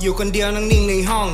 อยู่คนเดียวนั่งนิ่งในห้อง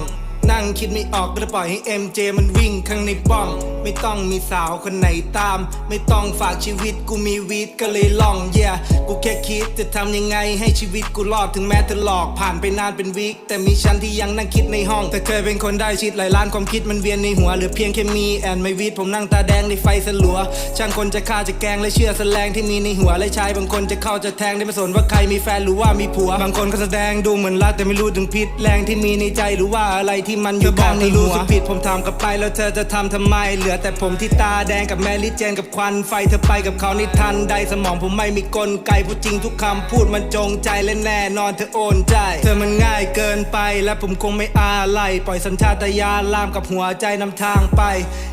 นั่งคิดไม่ออกก็ปล่อยให้ MJ มันวิ่งข้างในป้อม ไม่ต้องมีสาวคนไหนตาม ไม่ต้องฝากชีวิตกูมีวีดก็เลยลองเย่ yeah, กูแค่คิดจะทำยังไงให้ชีวิตกูรอดถึงแม้จะหลอกผ่านไปนานเป็นวีคแต่มีฉันที่ยังนั่งคิดในห้อง แต่เคยเป็นคนได้ชิดหลายล้านความคิดมันเวียนในหัวเหลือเพียงแค่มีแอนไม่วีดผมนั่งตาแดงในไฟสลัว ช่างคนจะฆ่าจะแกงและเชื่อแสลงที่มีในหัวและชายบางคนจะเข้าจะแทงได้ไม่สนว่าใครมีแฟนหรือว่ามีผัว บางคนก็แสดงดูเหมือนรักแต่ไม่รู้ถึงพิษแรงที่มีในใจหรือว่าอะไรที่มันอยู่ข้างในหัวผิดผมทำกับไปแล้วเธอจะทำทำไม เหลือแต่ผมที่ตาแดงกับแมรี่เจนกับควันไฟเธอไปกับเขาในทันใดสมองผมไม่มีกลไกพูดจริงทุกคำพูดมันจงใจและแน่นอนเธอโอนใจ เธอมันง่ายเกินไปและผมคงไม่อาลัยปล่อยสัญชาตญาณล่ามกับหัวใจนำทางไป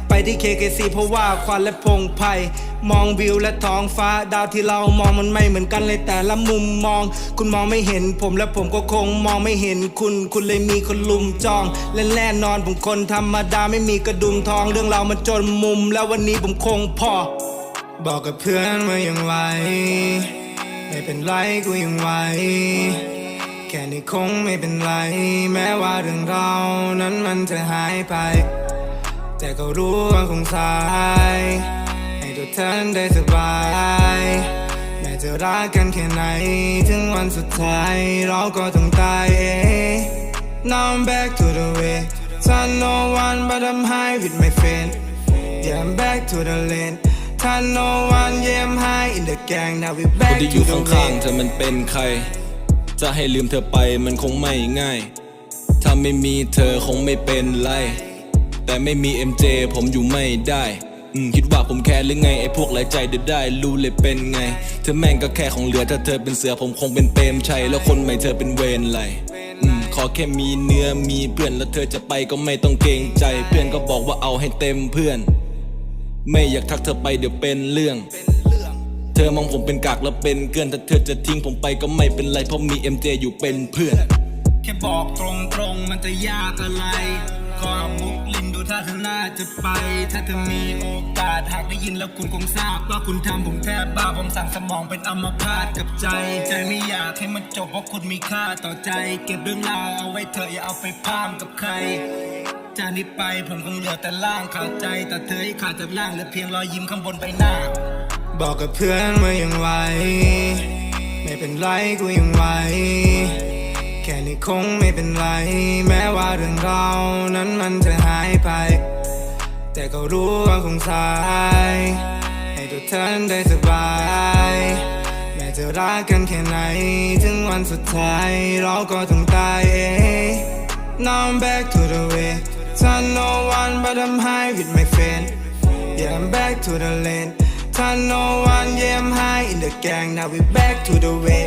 ไปที่ KKC เพราะว่าควันและพงไพรมองวิวและท้องฟ้าดาวที่เรามองมันไม่เหมือนกันเลยแต่ละมุมมอง คุณมองไม่เห็นผมและผมก็คงมองไม่เห็นคุณ คุณเลยมีคนลุมจองและแน่นอนผมคนธรรมดาไม่มีกระดุมทองเรื่องเรามันจนมุม แล้ววันนี้ผมคงพอ บอกกับเพื่อนว่ายังไหวไม่เป็นไรกูยังไหวแค่นี้คงไม่เป็นไร แม้ว่าเรื่องเรานั้นมันจะหายไป แต่ก็รู้ว่าคงสาย ให้ตัวเธอได้สบายแม้จะรักกันแค่ไหน ถึงวันสุดท้ายเราก็ต้องตายเอง Now I'm back to the way Turn no one but I'm high with my friend Yeah I'm back to the lane Turn no one yeah I'm high in the gang Now we ค back น to ที่อยู่ the ข้าง way ๆเธอมันเป็นใคร จะให้ลืมเธอไปมันคงไม่ง่าย ถ้าไม่มีเธอคงไม่เป็นไร แต่ไม่มี MJ ผมอยู่ไม่ได้ อืมคิดว่าผมแค่หรือไง ไอ้พวกหลายใจเดี๋ยวได้รู้เลยเป็นไง เธอแม่งก็แค่ของเหลือถ้าเธอเป็นเสือผมคงเป็นเปรมชัยแล้วคนใหม่เธอเป็นเวรไร ขอแค่มีเนื้อมีเพื่อนแล้วเธอจะไปก็ไม่ต้องเกรงใจ เพื่อนก็บอกว่าเอาให้เต็มเพื่อน ไม่อยากทักเธอไปเดี๋ยวเป็นเรื่อง เธอมองผมเป็นกากแล้วเป็นเกินถ้าเธอจะทิ้งผมไปก็ไม่เป็นไรเพราะมี MJ อยู่เป็นเพื่อน แค่บอกตรงๆมันจะยากอะไรก็มุกลินดู ถ้าเธอน่าจะไป ถ้าเธอมีโอกาสหากได้ยินแล้วคุณคงทราบว่าคุณทำผมแทบบ้าผมสั่งสมองเป็นอัมพาตกับใจ ใจไม่อยากให้มันจบเพราะคุณมีค่าต่อใจ เก็บเรื่องราวเอาไว้เถอะอย่าเอาไปพามกับใครจากนี้ไปผมคงเหลือแต่ล่างขาดใจ แต่เธอให้ขาดจากล่างเหลือเพียงรอยยิ้มข้างบนใบหน้า บอกกับเพื่อนว่ายังไหวไม่เป็นไรกูยังไหวแค่นี้คงไม่เป็นไร แม้ว่าเรื่องเรานั้นมันจะหา แต่ก็รู้ว่าคงสาย ให้ตัวเธอได้สบาย แม้จะรักกันแค่ไหน ถึงวันสุดท้ายเราก็ต้องตายเอง Now I'm back to the way Turn no one but I'm high with my friend Yeah I'm back to the lane Turn no one yeah I'm high in the gang Now we back to the way